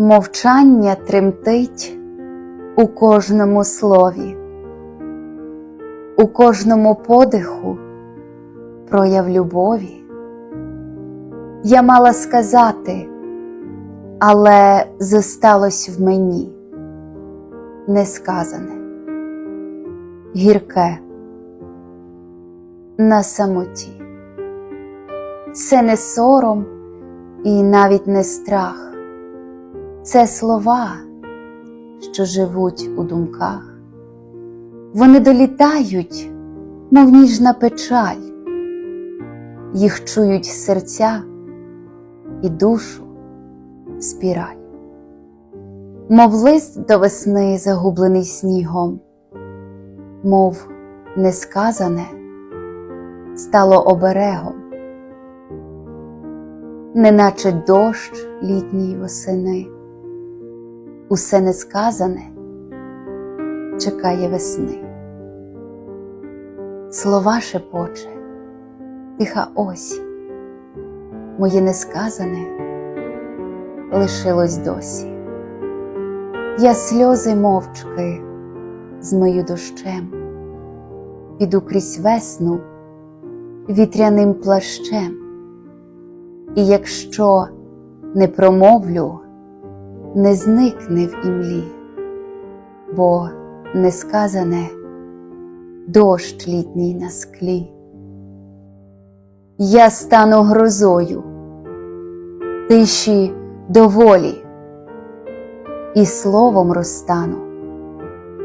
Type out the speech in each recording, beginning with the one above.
Мовчання тремтить у кожному слові, у кожному подиху прояв любові. Я мала сказати, але зосталось в мені несказане, гірке на самоті. Це не сором і навіть не страх. Це слова, що живуть у думках. Вони долітають, мов ніжна печаль, їх чують серця і душу спіраль, мов лист до весни, загублений снігом, мов несказане стало оберегом, неначе дощ літній восени усе несказане чекає весни. Слова шепоче, тиха осінь, моє несказане лишилось досі. Я сльози мовчки змию дощем, піду крізь весну вітряним плащем, і якщо не промовлю, не зникне в імлі, бо несказане дощ літній на склі. Я стану грозою, тиші доволі, і словом розтану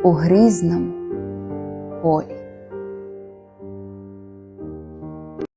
у грізному полі.